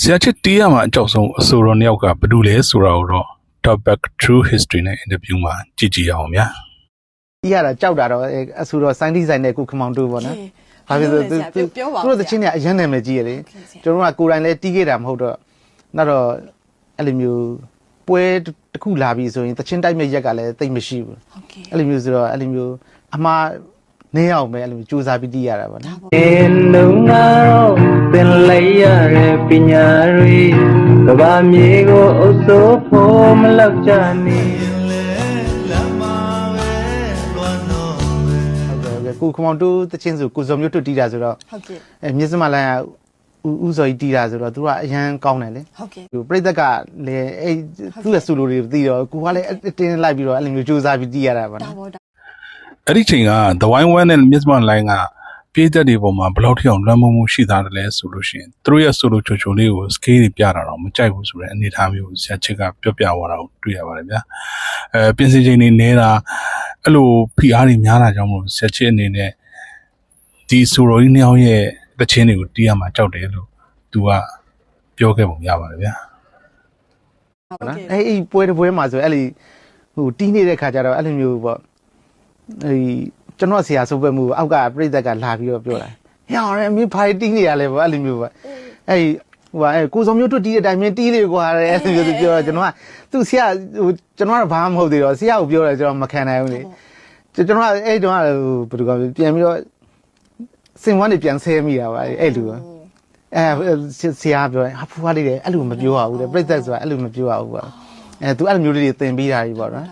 ဆရာချစ်တီးရမှာအကြောက်ဆုံးအဆိုတော်နှစ်ယောက်ကဘာတူလဲဆိုတာကိုတော့ Top Back True History နဲ့ interview မှာကြည့်ကြည့်ရအောင်ဗျာတီးရတာကြောက်တာတော့အဲအဆူတော့စိုင်းဒီဇိုင်းနဲ့ကုခမောင်တို့ပေါ့နော်ဘာဖြစ်လို့လဲဆရာပြောပြောပါဦးသူတို့တချင်းတွေအရင်နာမည်ကြီးရလေဟုတ်ကဲ့ဆရာကျွန်တော်တို့ကကိုယ်တိုင်လည်းတီးခဲ့တာမဟုတ်တော့နောက်တော့အဲ့လိုမျိုးပွဲတစ်ခုလာပြီဆိုရင်တချင်းတိုက်မဲ့ရက်ကလည်းတိတ်မရှိဘူးဟုတ်ကဲ့အဲ့လိုမျိုးဆိုတော့အဲ့လိုမျိုးအမှားနည်းအောင်ပဲအဲ့လိုမျိုးစူးစမ်းပြီးတီးရတာပေါ့နော် ရတဲ့ပညာတွေကဘာမြေကိုအုပ်စိုးဖို့မလောက်ကြနေဟုတ်ကဲ့ဟုတ်ကဲ့ကိုခမောင်တို့တချင်းဆိုကိုဇော်မျိုးတို့တီးတာဆိုတော့ဟုတ်ကဲ့အဲမြစ်စမလိုင်းကဦးဦးစော်ကြီးတီးတာဆိုတော့သူကအရန်ကောင်းတယ်လေဟုတ်ကဲ့ဟိုပြိသက်ကလည်းအဲသူ့ရဲ့ဆူလိုတွေသိတော့ကိုကလည်းအတင်းလိုက်ပြီးတော့အဲ့လိုမျိုးစူးစမ်းပြီးတီးရတာပေါ့ဒါနော်ပေါ်တာအဲ့ဒီချိန်က The Wine One နဲ့ Miss Man Line က ပြည်သက်တွေပေါ်မှာဘယ်လောက်ထိအောင်လွှမ်းမိုးမှုရှိသားတယ်လဲဆိုလို့ရှိရင်သူတို့ရဲ့ solo ချိုချိုလေးကို scale တွေပြတာတော့မကြိုက်ဘူးဆိုတဲ့အနေအထားမျိုးကိုဆရာချစ်ကပြောပြသွားတာကိုတွေ့ရပါတယ်ဗျာအဲပြင်ဆင်ချိန်တွေနေတာအဲ့လိုဖိအားတွေများတာကြောင့်မို့ဆရာချစ်အနေနဲ့ဒီ solo ကြီးနှစ်ယောက်ရဲ့တခြင်းတွေကိုတီးရမှာကြောက်တယ်လို့သူကပြောခဲ့ပုံရပါတယ်ဗျာဟုတ်နော်ကဲ့အဲ့ဒီပွဲတစ်ပွဲမှာဆိုအဲ့လေဟိုတီးနေတဲ့ခါကျတော့အဲ့လိုမျိုးပေါ့အဲ့ ကျွန်တော်ဆရာဆိုပဲမှုအောက်ကပြိသက်ကလာပြီးတော့ပြောတာဟဲ့အောင်ရမင်းဖိုင်တီးနေရလဲပေါ့အဲ့လိုမျိုးပေါ့အဲ့ဟိုအဲ့ကိုစုံမျိုးတို့တီးတဲ့အတိုင်းမင်းတီးလေကွာတဲ့အဲ့လိုမျိုးသူပြောတော့ကျွန်တော်ကသူဆရာဟိုကျွန်တော်ကဘာမှမဟုတ်သေးတော့ဆရာကိုပြောတယ်ကျွန်တော်မခံနိုင်ဘူးလေကျွန်တော်ကအဲ့တုန်းကဟိုဘယ်လိုကပြန်ပြီးတော့စင်ဝမ်းနေပြန်ဆဲမိတာပါအဲ့လိုပေါ့အဲဆရာပြောတယ်ဟာဖူးကားလေးတယ်အဲ့လိုမပြောရဘူးတဲ့ပြိသက်ဆိုတာအဲ့လိုမပြောရဘူးပေါ့အဲသူအဲ့လိုမျိုးလေးတွေသင်ပေးတာကြီးပေါ့နော်